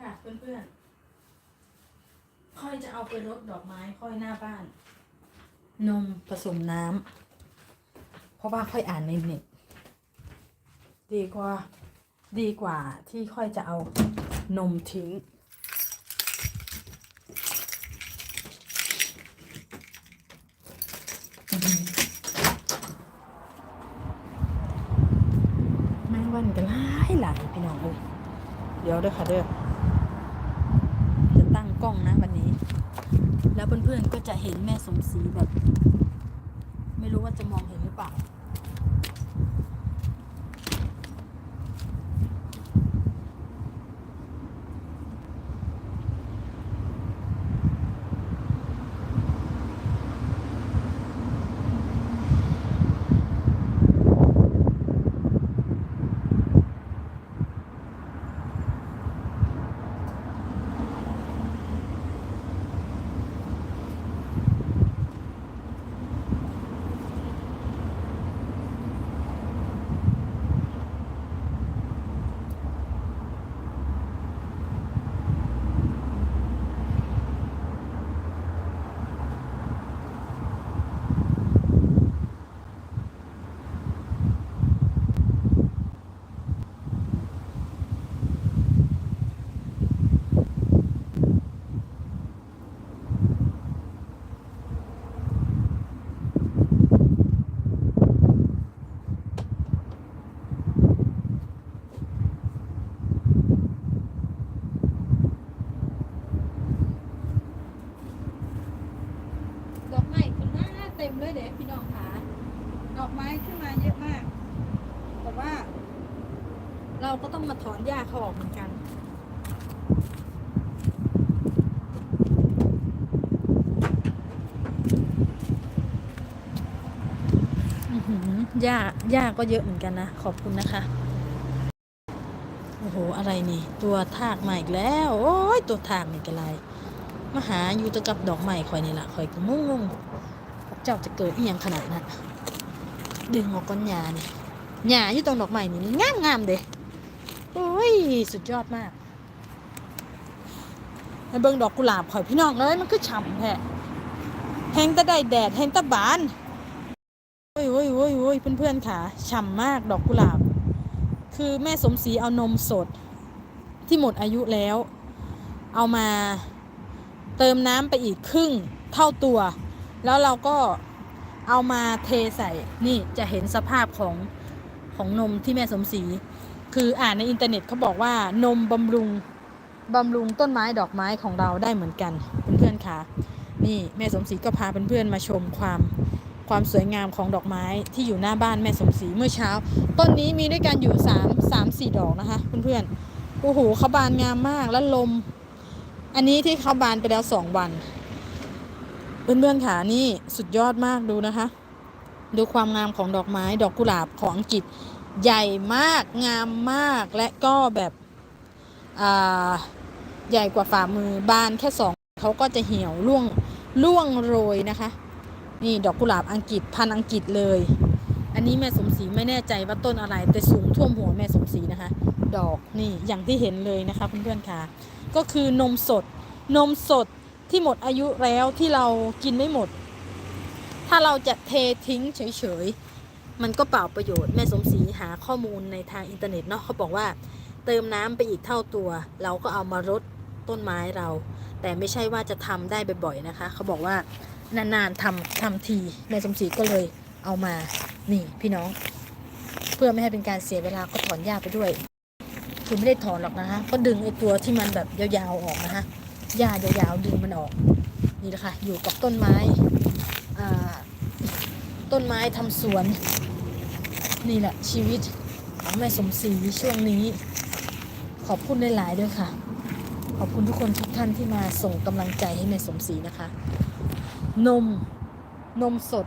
ค่ะเพื่อนๆค่อยจะเอาไปรดดอกไม้ค่อยหน้าบ้าน นมผสมน้ำเพราะว่าค่อยอ่านในเน็ตดีกว่าดีกว่าที่ค่อยจะเอานมทิ้ง แมงวันกันหลายหลายพี่น้องเลยเดี๋ยวเด้อค่ะเด้อ กล้องนะวันนี้ แล้วเพื่อนๆก็จะเห็นแม่สมศรีแบบ ไม่รู้ว่าจะมองเห็นหรือเปล่า ต็มเลยเด็กพี่น้องค่ะดอกไม้ขึ้นมาเยอะมาก แต่ว่า เราก็ต้องมาถอนหญ้าเขาออกเหมือนกันหญ้าหญ้าก็เยอะเหมือนกันนะ ขอบคุณนะคะ โอ้โห อะไรนี่ ตัวทากมาอีกแล้ว โอ้ย ตัวทากนี่กระไรมาหาอยู่ตะกับดอกไม้ข่อยนี่ละข่อยก็งงง เจ้าจะเกิดอีหยังขนาดนั้นดึงออกก้อนหญ้านี่หญ้าอยู่ตรงดอกไม้นี่งามงามๆเด้โอ้ยสุดยอดมากให้เบิ่งดอกกุหลาบข่อยพี่น้องเลยมันคือฉ่ำแท้แห้งตะได้แดดแห้งตะบานโอ้ยโอ้ยโอ้ยโอ้ยเพื่อนๆค่ะฉ่ำมากดอกกุหลาบ คือแม่สมศรีเอานมสด ที่หมดอายุแล้ว เอามาเติมน้ำไปอีกครึ่งเท่าตัว แล้วเราก็เอามาเทใส่นี่จะเห็นสภาพของของนมที่แม่สมศรีคืออ่านในอินเทอร์เน็ตเขาบอกว่านมบำรุงบำรุงต้นไม้ดอกไม้ของเราได้เหมือนกันเพื่อนๆค่ะนี่แม่สมศรีก็พาเพื่อนๆมาชมความความสวยงามของดอกไม้ที่อยู่หน้าบ้านแม่สมศรีเมื่อเช้า ต้นนี้มีด้วยกันอยู่3 3 4ดอกนะคะเพื่อนๆโอ้โหเขาบานงามมากแล้วลม อันนี้ที่เขาบานไปแล้วสองวัน เพื่อนๆค่ะนี่สุดยอดมากดูนะคะ ดูความงามของดอกไม้ดอกกุหลาบของอังกฤษใหญ่มากงามมากและก็แบบใหญ่กว่าฝ่ามือบานแค่สองเขาก็จะเหี่ยวร่วงร่วงโรยนะคะ นี่ดอกกุหลาบอังกฤษพันอังกฤษเลย อันนี้แม่สมศรีไม่แน่ใจว่าต้นอะไร แต่สูงท่วมหัวแม่สมศรีนะคะ ดอกนี่อย่างที่เห็นเลยนะคะเพื่อนๆค่ะ ก็คือนมสดนมสด ที่หมดอายุแล้วที่เรากินไม่หมด ถ้าเราจะเททิ้งเฉยๆ มันก็เปล่าประโยชน์แม่สมศรีหาข้อมูลในทางอินเทอร์เน็ตเนาะเขาบอกว่า เติมน้ำไปอีกเท่าตัว เราก็เอามารดต้นไม้เรา แต่ไม่ใช่ว่าจะทำได้บ่อยๆนะคะ เขาบอกว่านานๆทำทำทีแม่สมศรีก็เลยเอามานี่พี่น้อง เพื่อไม่ให้เป็นการเสียเวลาก็ถอนหญ้าไปด้วย คือไม่ได้ถอนหรอกนะคะก็ดึงไอ้ตัวที่มันแบบยาวๆออกนะคะ หญ้ายาวๆดึงมันออก นี่แหละค่ะ อยู่กับต้นไม้ต้นไม้ทำสวน นี่แหละชีวิตของแม่สมศรีช่วงนี้ ขอบคุณหลายๆด้วยค่ะ ขอบคุณทุกคนทุกท่านที่มาส่งกำลังใจให้แม่สมศรีนะคะ นมนมสด